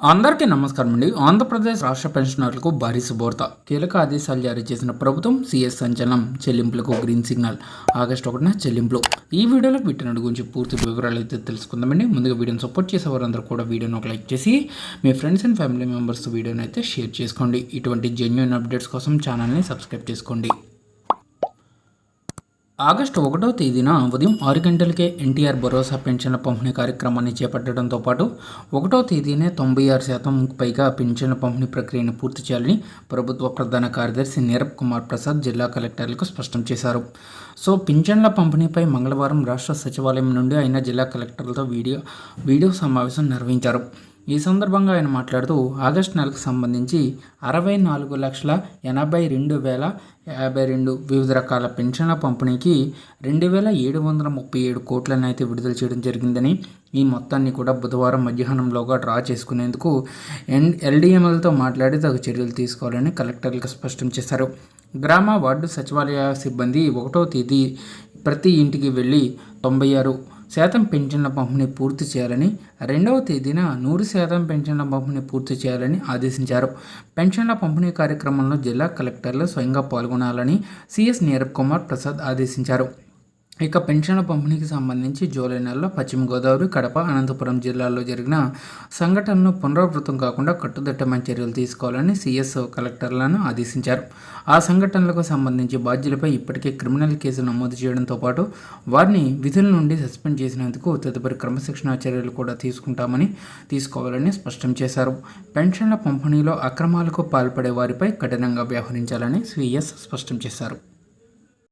అందరికీ నమస్కారం అండి. ఆంధ్రప్రదేశ్ రాష్ట్ర పెన్షనర్లకు భారీ శుభవార్త కీలక ఆదేశాలు జారీ చేసిన ప్రభుత్వం సీఎస్ సంచలనం చెల్లింపులకు గ్రీన్ సిగ్నల్ ఆగస్టు ఒకటిన చెల్లింపులు. ఈ వీడియోలో వీటిని గురించి పూర్తి వివరాలు అయితే తెలుసుకుందామండి. ముందుగా వీడియోని సపోర్ట్ చేసే వారందరూ కూడా వీడియోని ఒక లైక్ చేసి మీ ఫ్రెండ్స్ అండ్ ఫ్యామిలీ మెంబర్స్ వీడియోని అయితే షేర్ చేసుకోండి. ఇటువంటి జెన్యున్ అప్డేట్స్ కోసం ఛానల్ని సబ్స్క్రైబ్ చేసుకోండి. ఆగస్టు ఒకటో తేదీన ఉదయం ఆరు గంటలకే ఎన్టీఆర్ భరోసా పెన్షన్ల పంపిణీ కార్యక్రమాన్ని చేపట్టడంతో పాటు ఒకటో తేదీనే తొంభై ఆరు శాతం పైగా పెన్షన్ల పంపిణీ ప్రక్రియను పూర్తి చేయాలని ప్రభుత్వ ప్రధాన కార్యదర్శి నీరబ్ కుమార్ ప్రసాద్ జిల్లా కలెక్టర్లకు స్పష్టం చేశారు. సో పింఛన్ల పంపిణీపై మంగళవారం రాష్ట్ర సచివాలయం నుండి ఆయన జిల్లా కలెక్టర్లతో వీడియో వీడియో సమావేశం నిర్వహించారు. ఈ సందర్భంగా ఆయన మాట్లాడుతూ ఆగస్టు నెలకు సంబంధించి అరవై నాలుగు లక్షల ఎనభై రెండు వేల యాభై రెండు వివిధ రకాల పెన్షన్ల పంపిణీకి రెండు వేల ఏడు వందల ముప్పై ఏడు కోట్లను అయితే విడుదల చేయడం జరిగిందని ఈ మొత్తాన్ని కూడా బుధవారం మధ్యాహ్నంలోగా డ్రా చేసుకునేందుకు ఎన్ ఎల్డీఎంఎల్తో మాట్లాడి తగు చర్యలు తీసుకోవాలని కలెక్టర్లకు స్పష్టం చేశారు. గ్రామ వార్డు సచివాలయ సిబ్బంది ఒకటో తేదీ ప్రతి ఇంటికి వెళ్ళి తొంభై ఆరు శాతం పెన్షన్ల పంపిణీ పూర్తి చేయాలని రెండవ తేదీన నూరు శాతం పెన్షన్ల పంపిణీ పూర్తి చేయాలని ఆదేశించారు. పెన్షన్ల పంపిణీ కార్యక్రమంలో జిల్లా కలెక్టర్లు స్వయంగా పాల్గొనాలని సిఎస్ నీరబ్ కుమార్ ప్రసాద్ ఆదేశించారు. ఇక పెన్షన్ల పంపిణీకి సంబంధించి జూలై నెలలో పశ్చిమ గోదావరి కడప అనంతపురం జిల్లాల్లో జరిగిన సంఘటనను పునరావృతం కాకుండా కట్టుదిట్టమైన చర్యలు తీసుకోవాలని సీఎస్ కలెక్టర్లను ఆదేశించారు. ఆ సంఘటనలకు సంబంధించి బాధ్యులపై ఇప్పటికే క్రిమినల్ కేసు నమోదు చేయడంతో పాటు వారిని విధుల నుండి సస్పెండ్ చేసినందుకు తదుపరి క్రమశిక్షణ చర్యలు కూడా తీసుకుంటామని తీసుకోవాలని స్పష్టం చేశారు. పెన్షన్ల పంపిణీలో అక్రమాలకు పాల్పడే వారిపై కఠినంగా వ్యవహరించాలని సీఎస్ స్పష్టం చేశారు.